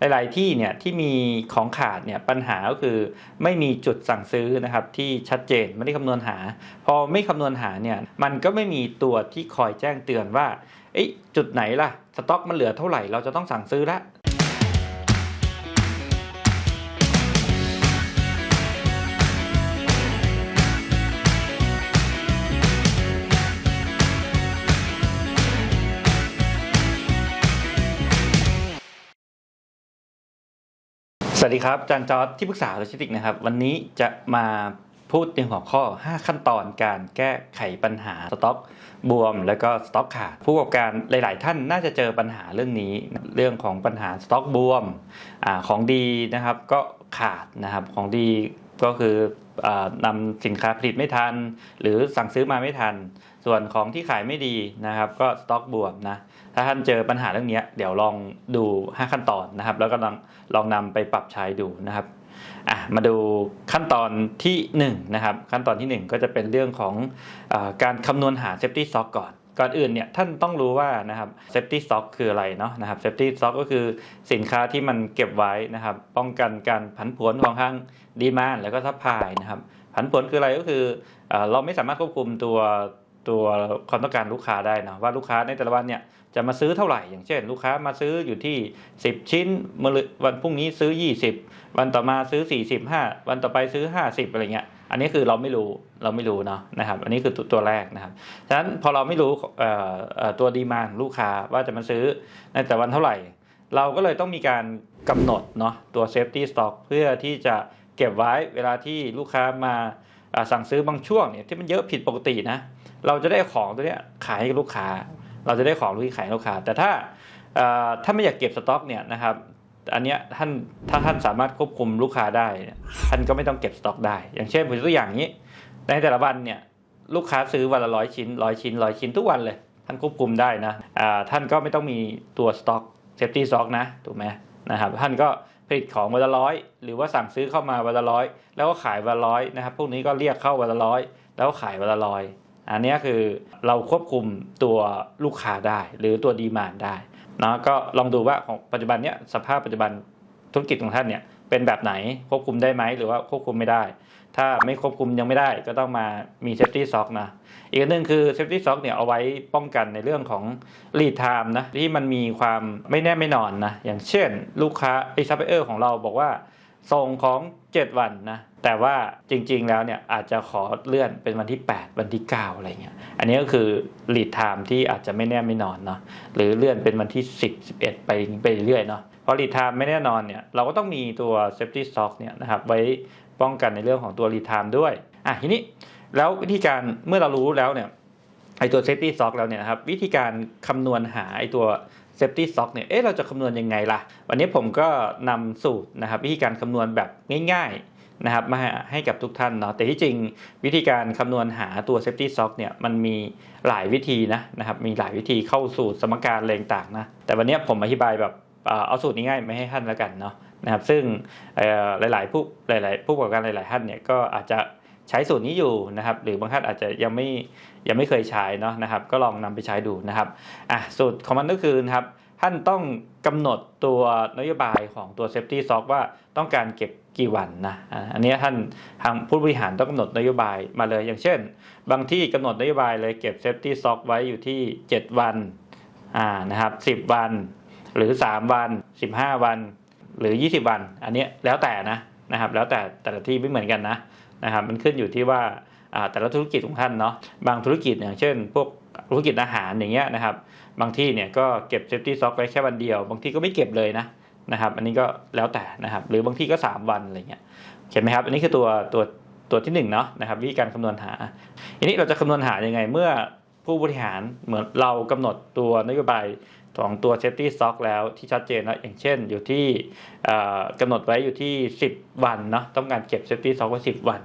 หลาย ๆ ที่เนี่ยที่มีของขาดเนี่ยปัญหาก็คือไม่มีจุดสั่งซื้อนะครับที่ชัดเจนไม่ได้คำนวณหา พอไม่คำนวณหาเนี่ยมันก็ไม่มีตัวที่คอยแจ้งเตือนว่าเอ๊ะจุดไหนล่ะสต็อกมันเหลือเท่าไหร่เราจะต้องสั่งซื้อละ วัสดีครับอาจารย์จอร์ดที่ปรึกษาโลจิสติกส์นะครับ วันนี้จะมาพูดในหัวข้อ 5 ขั้นตอนการแก้ไขปัญหาสต็อกบวม และก็สต็อกขาดผู้ประกอบการหลาย ๆ ท่านน่าจะเจอปัญหาเรื่องนี้ เรื่องของปัญหาสต็อกบวมอของดีนะครับก็ขาดนะครับของดี ก็คืออานำสินค้าผลิตไม่ทัน หรือสั่งซื้อมาไม่ทัน ส่วนของที่ขายไม่ดีนะครับ ก็สต็อกบวมนะถ้าท่านเจอปัญหาเรื่องนี้เดี๋ยวลองดู 5 ขั้นตอนนะครับ แล้วก็ลองลองนำไปปรับใช้ดูนะครับอะมาดูขั้นตอนที่1นะครับขั้นตอนที่ 1 ก็จะเป็นเรื่องของอการคำนวณหา safety stock ก่อน ก่อนอื่นเนี่ยท่านต้องรู้ว่านะครับ safety stock คืออะไรเนาะนะครับ safety stock ก็คือสินค้าที่มันเก็บไว้นะครับ ป้องกันการผันผวนของทางดีมานแล้วก็ซัพพลายนะครับ ผันผวนคืออะไรก็คือเอเราไม่สามารถควบคุมตัวตัวความต้องการลูกค้าได้นะว่าลูกค้าในแต่ละวันเนี่ย จะมาซื้อเท่าไหร่ อย่างเช่น ลูกค้ามาซื้ออยู่ที่ 10 ชิ้นมือวันพรุ่งนี้ซื้อ 20 วันต่อมาซื้อ 45 วันต่อไปซื้อ 50อะไรเงี้ยอันนี้คือเราไม่รู้เราไม่รู้เนาะนะครับ อันนี้คือตัวแรกนะครับฉะนั้นพอเราไม่รู้ตัวดีมาลูกค้าว่าจะมาซื้อในแต่วันเท่าไหร่ เราก็เลยต้องมีการกำหนดเนาะตัว safety stock เพื่อที่จะเก็บไว้เวลาที่ลูกค้ามาอ่าสั่งซื้อบางช่วงเนี่ยที่มันเยอะผิดปกตินะเราจะได้ของตัวเนี้ยขายให้กับลูกค้า เราจะได้ของที่ขายลูกค้าแต่ถ้าถ้าไม่อยากเก็บสต็อกเนี่ยนะครับอันเนี้ยท่านถ้าท่านสามารถควบคุมลูกค้าได้ ท่านก็ไม่ต้องเก็บสต็อกได้ อย่างเช่นผมยกตัวอย่างนี้ ในแต่ละวันเนี่ยลูกค้าซื้อวันละร้อยชิ้นร้อยชิ้นร้อยชิ้นทุกวันเลย ท่านควบคุมได้นะท่านก็ไม่ต้องมีตัวสต็อกเซฟตี้สต็อกนะถูกไหมนะครับท่านก็ผลิตของวันละร้อยหรือว่าสั่งซื้อเข้ามาวันละร้อยแล้วก็ขายวันละร้อยนะครับพวกนี้ก็เรียกเข้าวันละร้อยแล้วก็ขายวันละร้อย อันนี้คือเราควบคุมตัวลูกค้าได้ หรือตัวดีมานได้นะก็ลองดูว่าของปัจจุบันเนี้ยสภาพปัจจุบันธุรกิจของท่านเนี่ยเป็นแบบไหนควบคุมได้ไหมหรือว่าควบคุมไม่ได้ ถ้าไม่ควบคุมยังไม่ได้ก็ต้องมามี safety stock นะ อีกหนึ่งคือ safety stock เนี่ยเอาไว้ป้องกันในเรื่องของ lead time นะที่มันมีความไม่แน่ไม่นอนนะอย่างเช่น ลูกค้าไอ้ซัพพลายเออร์ของเราบอกว่า ส่งของ 7 วันนะ แต่ว่าจริงๆแล้วเนี่ยอาจจะขอเลื่อนเป็นวันที่ 8 วันที่ 9 อะไรเงี้ย อันนี้ก็คือ lead time ที่อาจจะไม่แน่ไม่นอนเนาะ หรือเลื่อนเป็นวันที่ 10 11 ไปไปเรื่อยเนาะพอ lead time ไม่แน่นอนเนี่ยเราก็ต้องมีตัว safety stock เนี่ยนะครับไว้ป้องกันในเรื่องของตัว lead time ด้วย อะทีนี้แล้ววิธีการเมื่อเรารู้แล้วเนี่ยไอตัว safety stock แล้วเนี่ยครับวิธีการคำนวณหาไอตัว safety stock เนี่ย เอ๊ะ เราจะคำนวณยังไงล่ะ วันนี้ผมก็นำสูตรนะครับวิธีการคำนวณแบบง่ายๆนะครับมาให้กับทุกท่านเนาะ แต่ที่จริงวิธีการคำนวณหาตัว safety stock เนี่ยมันมีหลายวิธีนะนะครับ มีหลายวิธีเข้าสูตรสมการอะไรต่างๆนะ แต่วันนี้ผมอธิบายแบบเอาสูตรง่ายๆไม่ให้ท่านแล้วกันเนาะนะครับ ซึ่งหลายๆผู้หลายๆผู้ประกอบการหลาย ๆ ท่านเนี่ยก็อาจจะ ใช้สูตรนี้อยู่นะครับหรือบางท่านอาจจะยังไม่ยังไม่เคยใช้เนาะนะครับ ก็ลองนำไปใช้ดูนะครับอะสูตรของมันก็คือนะครับท่านต้องกำหนดตัวนโยบายของตัว Safety Stock ว่าต้องการเก็บกี่วันนะอันนี้ท่านทางผู้บริหารต้องกำหนดนโยบายมาเลย อย่างเช่น บางที่กำหนดนโยบายเลยเก็บ Safety Stock ไว้อยู่ที่ 7 วันอ่านะครับ10 วัน หรือ 3 วัน 15 วัน หรือ 20 วัน อันนี้แล้วแต่นะนะครับ แล้วแต่แต่ละที่ไม่เหมือนกันนะ นะครับมันขึ้นอยู่ที่ว่าแต่ละธุรกิจของท่านเนาะบางธุรกิจอย่างเช่น พวกธุรกิจอาหารอย่างเงี้ยนะครับ บางที่เนี่ยก็เก็บเซฟตี้ซ็อกไว้แค่วันเดียว บางที่ก็ไม่เก็บเลยนะนะครับ อันนี้ก็แล้วแต่นะครับ หรือบางที่ก็ 3 วันอะไรเงี้ยเห็นไหมครับ อันนี้คือตัวตัวตัวที่1นงเนาะนะครับวิธีการคำนวณหาทีนี้เราจะคำนวณหายังไงเมื่อผู้บริหารเหมือนเรากำหนดตัวนโยบายของตัว safety stock แล้วที่ชัดเจนนะอย่างเช่นอยู่ที่กำหนดไว้อยู่ที่ 10 วันเนาะต้องการเก็บ safety stock ไว้10 วัน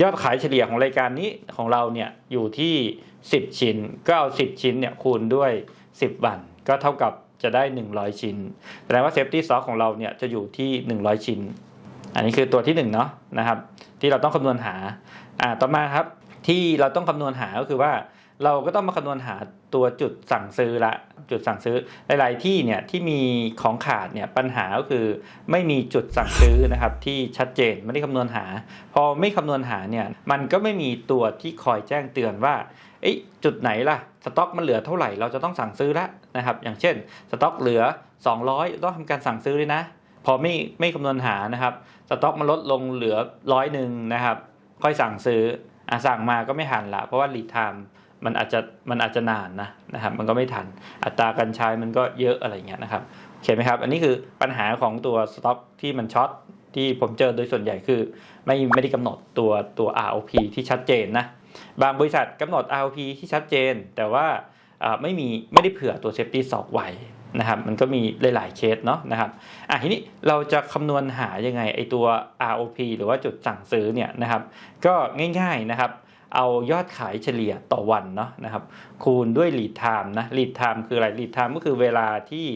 ยอดขายเฉลี่ยของรายการนี้ของเราเนี่ยอยู่ที่ 10 ชิ้น ก็เอา 10 ชิ้นเนี่ยคูณด้วย 10 วัน ก็เท่ากับจะได้ 100 ชิ้น แสดงว่าเซฟตี้ซอฟของเราเนี่ยจะอยู่ที่ 100 ชิ้น อันนี้คือตัวที่1เนาะนะครับ ที่เราต้องคำนวณหาอ่าต่อมาครับที่เราต้องคำนวณหาก็คือว่า เราก็ต้องมาคำนวณหาตัวจุดสั่งซื้อละจุดสั่งซื้อหลาย ๆ ที่เนี่ยที่มีของขาดเนี่ยปัญหาก็คือไม่มีจุดสั่งซื้อนะครับที่ชัดเจนไม่ได้คำนวณหา พอไม่คำนวณหาเนี่ยมันก็ไม่มีตัวที่คอยแจ้งเตือนว่าเอ๊ะจุดไหนล่ะสต็อกมันเหลือเท่าไหร่เราจะต้องสั่งซื้อละนะครับอย่างเช่นสต็อกเหลือ 200 ต้องทำการสั่งซื้อเลยนะ พอไม่ไม่คำนวณหานะครับสต็อกมันลดลงเหลือร้อยหนึ่งนะครับค่อยสั่งซื้ออะสั่งมาก็ไม่ทันละเพราะว่า lead time มั มันอาจจะมันอาจจะนานนะนะครับ มันก็ไม่ทันอัตราการใช้มันก็เยอะอะไรเงี้ยนะครับโอเคไหมครับ อันนี้คือปัญหาของตัวสต็อกที่มันช็อตที่ผมเจอโดยส่วนใหญ่คือ ไม่ไม่ได้กำหนดตัวตัว ROP ที่ชัดเจนนะบางบริษัทกำหนด ROP ที่ชัดเจน แต่ว่าอ่าไม่มีไม่ได้เผื่อตัว safety stock ไว้นะครับมันก็มีหลายๆเคสเนาะนะครับอะทีนี้เราจะคำนวณหายังไงไอตัว ROP หรือว่าจุดสั่งซื้อเนี่ยนะครับ ก็ง่ายๆนะครับ เอายอดขายเฉลี่ยต่อวันเนาะนะครับคูณด้วย lead time นะ lead time คืออะไร lead time ก็คือเวลาที่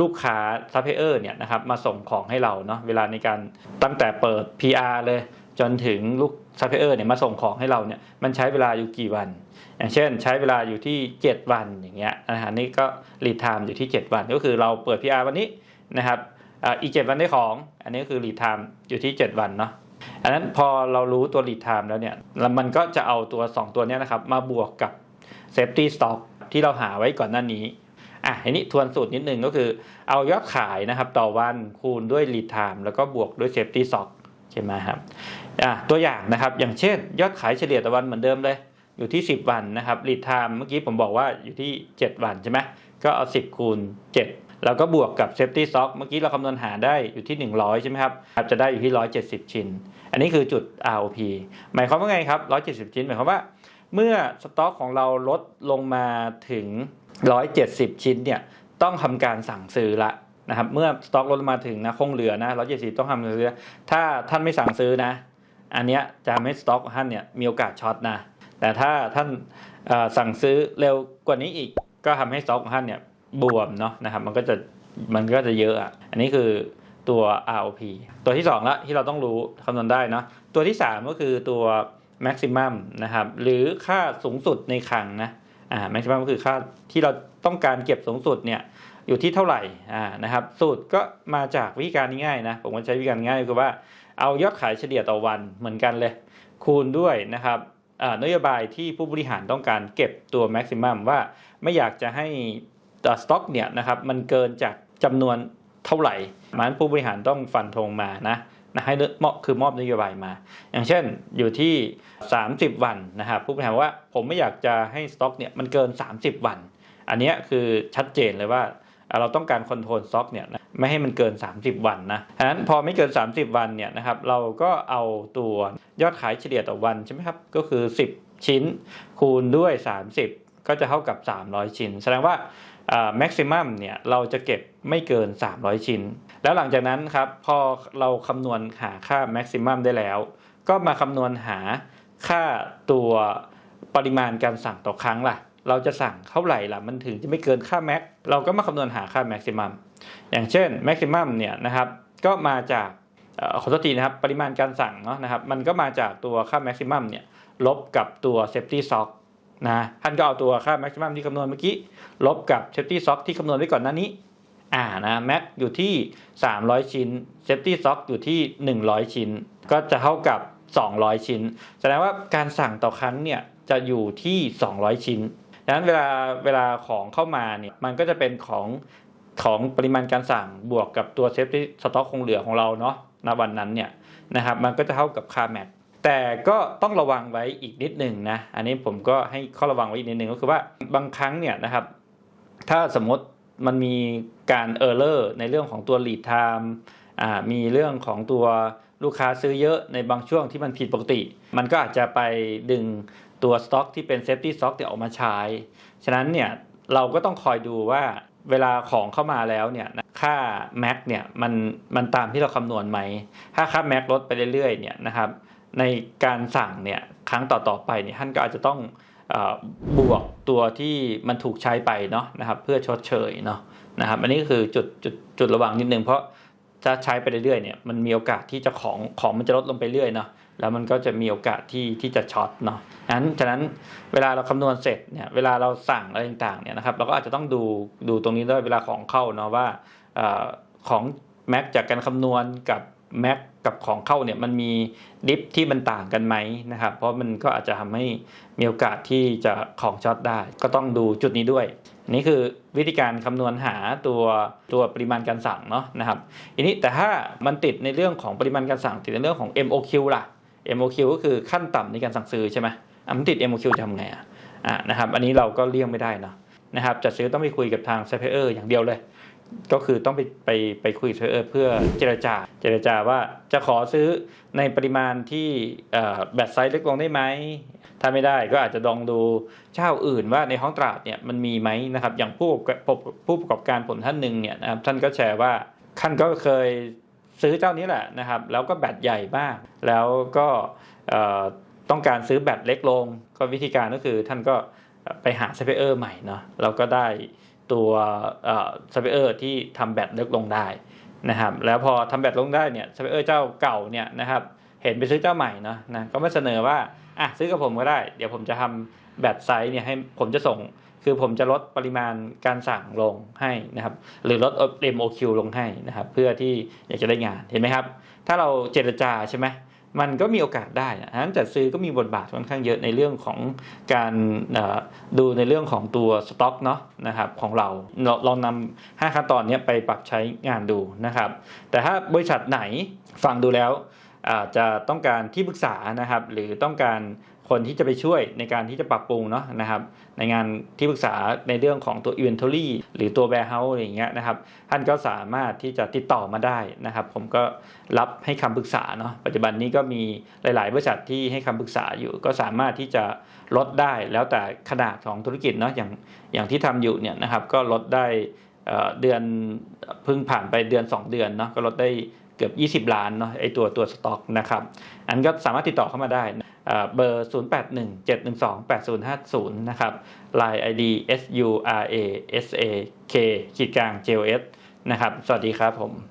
ลูกค้า supplier เนี่ยนะครับมาส่งของให้เราเนาะเวลาในการตั้งแต่เปิด PR เลยจนถึงลูก supplier เนี่ยมาส่งของให้เราเนี่ยมันใช้เวลาอยู่กี่วัน อย่างเช่น ใช้เวลาอยู่ที่ 7 วันอย่างเงี้ยนะฮะนี่ก็ lead time อยู่ที่ 7 วัน ก็คือเราเปิด PR วันนี้นะครับอ่าอีก 7 วันได้ของ อันนี้ก็คือ lead time อยู่ที่ 7 วันเนาะ อันนั้นพอเรารู้ตัว lead time แล้วเนี่ยแล้วมันก็จะเอาตัว 2 ตัวนี้นะครับมาบวกกับ safety stock ที่เราหาไว้ก่อนหน้านี้อะอันนี้ทวนสูตรนิดนึงก็คือเอายอดขายนะครับต่อวันคูณด้วย lead time แล้วก็บวกด้วย safety stock ใช่ไหมครับอะตัวอย่างนะครับอย่างเช่น ยอดขายเฉลี่ยต่อวันเหมือนเดิมเลยอยู่ที่ 10 วันนะครับ lead time เมื่อกี้ผมบอกว่าอยู่ที่ 7 วันใช่ไหมก็เอา 10 คูณ 7 แล้วก็บวกกับ safety stock เมื่อกี้เราคำนวณหาได้อยู่ที่ 100 ใช่ไหมครับครับจะได้อยู่ที่ 170 ชิ้น อันนี้คือจุด ROP หมายความว่าไงครับ 170 ชิ้น หมายความว่า เมื่อสต็อกของเราลดลงมาถึง 170 ชิ้นเนี่ยต้องทำการสั่งซื้อละนะครับเมื่อสต็อกลดลงมาถึงนะคงเหลือนะ170 ต้องทำซื้อ ถ้าท่านไม่สั่งซื้อนะ อันเนี้ยจะทำให้สต็อกของท่านเนี่ยมีโอกาสช็อตนะแต่ถ้าท่านสั่งซื้อเร็วกว่านี้อีกก็ทำให้สต็อกของท่านเนี่ย บวมเนาะนะครับ มันก็จะมันก็จะเยอะอะอันนี้คือตัว ROP ตัวที่2ละที่เราต้องรู้คำนวณได้เนาะตัวที่ 3 ก็คือตัว maximum นะครับ หรือค่าสูงสุดในคลังนะอ่า maximum ก็คือค่าที่เราต้องการเก็บสูงสุดเนี่ยอยู่ที่เท่าไหร่อ่านะครับ สูตรก็มาจากวิธีการง่ายๆนะ ผมก็ใช้วิธีการง่ายคือว่าเอายอดขายเฉลี่ยต่อวันเหมือนกันเลย คูณด้วยนะครับนโยบายที่ผู้บริหารต้องการเก็บตัว maximum ว่าไม่อยากจะให้ สต็อกเนี่ยนะครับมันเกินจากจำนวนเท่าไหร่มันผู้บริหารต้องฟันธงมานะนะให้มอบคือมอบนโยบายมา อย่างเช่นอยู่ที่ 30 วันนะครับผู้บริหารว่าผมไม่อยากจะให้สต็อกเนี่ยมันเกิน 30 วัน อันนี้คือชัดเจนเลยว่าเราต้องการคอนโทรลสต็อกเนี่ยไม่ให้มันเกิน 30 วันนะฉะนั้นพอไม่เกิน 30 วันเนี่ยนะครับเราก็เอาตัวยอดขายเฉลี่ยต่อวันใช่ไหมครับก็คือ 10 ชิ้นคูณด้วย 30 ก็จะเท่ากับ 300 ชิ้น แสดงว่า แม็กซิมัมเนี่ยเราจะเก็บไม่เกิน 300 ชิ้น แล้วหลังจากนั้นครับพอเราคำนวณหาค่าแม็กซิมัมได้แล้ว ก็มาคำนวณหาค่าตัวปริมาณการสั่งต่อครั้งล่ะ เราจะสั่งเท่าไหร่ล่ะมันถึงจะไม่เกินค่าแม็กเราก็มาคำนวณหาค่าแม็กซิมัมอย่างเช่นแม็กซิมัมเนี่ยนะครับก็มาจากออขอโทษทีนะครับปริมาณการสั่งเนาะนะครับมันก็มาจากตัวค่าแม็กซิมัมเนี่ยลบกับตัวเซฟตี้ซ็อก นะท่านก็เอาตัวค่าแม็กซิมัมที่คำนวณเมื่อกี้ ลบกับเซฟตี้ซ็อกที่คำนวณไว้ก่อนหน้านี้อ่านะแม็กอยู่ที่ 300 ชิ้นเซฟตี้ซ็อกอยู่ที่ 100 ชิ้น ก็จะเท่ากับ 200 ชิ้น แสดงว่าการสั่งต่อครั้งเนี่ยจะอยู่ที่ 200 ชิ้นดังนั้นเวลาเวลาของเข้ามาเนี่ยมันก็จะเป็นของของปริมาณการสั่งบวกกับตัวเซฟตี้สต็อกคงเหลือของเราเนาะณวันนั้นเนี่ยนะครับมันก็จะเท่ากับค่าแม็ก แต่ก็ต้องระวังไว้อีกนิดหนึ่งนะ อันนี้ผมก็ให้ข้อระวังไว้อีกนิดหนึ่งก็คือว่าบางครั้งเนี่ยนะครับ ถ้าสมมติมันมีการเออร์เลอร์ในเรื่องของตัว lead time อ่ามีเรื่องของตัวลูกค้าซื้อเยอะในบางช่วงที่มันผิดปกติ มันก็อาจจะไปดึงตัวสต็อกที่เป็น safety stock เนี่ยออกมาใช้ ฉะนั้นเนี่ยเราก็ต้องคอยดูว่าเวลาของเข้ามาแล้วเนี่ยค่า max เนี่ยมันมันตามที่เราคำนวณไหม ถ้าค่า max ลดไปเรื่อยๆเนี่ยนะครับ ในการสั่งเนี่ยครั้งต่อๆไปเนี่ยท่านก็อาจจะต้องอบวกตัวที่มันถูกใช้ไปเนาะนะครับเพื่อชดเชยเนาะนะครับอันนี้ก็คือจุดจุดจุดระวังนิดนึงเพราะจะใช้ไปเรื่อยๆเนี่ยมันมีโอกาสที่จะของของมันจะลดลงไปเรื่อยเนาะแล้วมันก็จะมีโอกาสที่ที่จะช็อตเนาะนั้นฉะนั้นเวลาเราคำนวณเสร็จเนี่ยเวลาเราสั่งอะไรต่างๆเนี่ยนะครับเราก็อาจจะต้องดูดูตรงนี้ด้วยเวลาของเข้าเนาะว่าอของแม็กจากการคำนวณกับ แม็กกับของเข้าเนี่ยมันมีดิฟที่มันต่างกันไหมนะครับ เพราะมันก็อาจจะทำให้มีโอกาสที่จะของช็อตได้ ก็ต้องดูจุดนี้ด้วยนนี้คือวิธีการคำนวณหาตัวตัวปริมาณการสั่งเนาะนะครับทีนี้แต่ถ้ามันติดในเรื่องของปริมาณการสั่งติดในเรื่องของ MOQ ล่ะ MOQ ก็คือขั้นต่ำในการสั่งซื้อใช่ไหมอันติด MOQ จะทำไงอะนะครับ อันนี้เราก็เลี่ยงไม่ได้เนาะนะครับจะซื้อต้องไปคุยกับทางซัพพลายเออร์อย่างเดียวเลย ก็คือต้องไปไปไปคุยกับซัพพลายเออร์เพื่อเจรจา เจรจาว่าจะขอซื้อในปริมาณที่แบตไซส์เล็กลงได้ไหม ถ้าไม่ได้ก็อาจจะลองดูเจ้าอื่นว่าในห้องตลาดเนี่ยมันมีไหมนะครับ อย่างผู้ประกอบผู้ประกอบการผลท่านหนึ่งเนี่ยนะครับท่านก็แชร์ว่าท่านก็เคยซื้อเจ้านี้แหละนะครับ แล้วก็แบตใหญ่มาก แล้วก็ต้องการซื้อแบตเล็กลง ก็วิธีการก็คือท่านก็ไปหาซัพพลายเออร์ใหม่เนาะเราก็ได้ ตัวซัพเออร์ที่ทำแบตเล็กลงได้นะครับแล้วพอทำแบตลงได้เนี่ยซัพเออร์เจ้าเก่าเนี่ยนะครับเห็นไปซื้อเจ้าใหม่เนาะนะก็มาเสนอว่าอะซื้อกับผมก็ได้ เดี๋ยวผมจะทำแบตไซส์เนี่ยให้ผมจะส่งคือผมจะลดปริมาณการสั่งลงให้นะครับ หรือลด MOQ ลงให้นะครับ เพื่อที่อยากจะได้งานเห็นไหมครับ ถ้าเราเจรจาใช่ไหม มันก็มีโอกาสได้นะฉะนั้นจัดซื้อก็มีบทบาทค่อนข้างเยอะในเรื่องของการดูในเรื่องของตัวสต็อกเนาะนะครับของเราเราลองนำห้าขั้นตอนนี้ไปปรับใช้งานดูนะครับ แต่ถ้าบริษัทไหนฟังดูแล้วอาจจะต้องการที่ปรึกษานะครับ หรือต้องการ คนที่จะไปช่วยในการที่จะปรับปรุงเนาะนะครับในงานที่ปรึกษาในเรื่องของตัว inventory หรือตัว warehouse อะไรอย่างเงี้ยนะครับท่านก็สามารถที่จะติดต่อมาได้นะครับ ผมก็รับให้คำปรึกษาเนาะปัจจุบันนี้ก็มีหลาย ๆ บริษัทที่ให้คำปรึกษาอยู่ ก็สามารถที่จะลดได้แล้วแต่ขนาดของธุรกิจเนาะอย่างอย่างที่ทำอยู่เนี่ยนะครับก็ลดได้เเดือนเพิ่งผ่านไปเดือน 2 เดือนเนาะก็ลดได้เกือบ 20 ล้านเนาะไอตัวตัวสต็อกนะครับ อันก็สามารถติดต่อเข้ามาได้ เบอร์ 081 712 8050 นะครับ Line ID S U R A S A K ขีดกลาง JOS นะครับ สวัสดีครับผม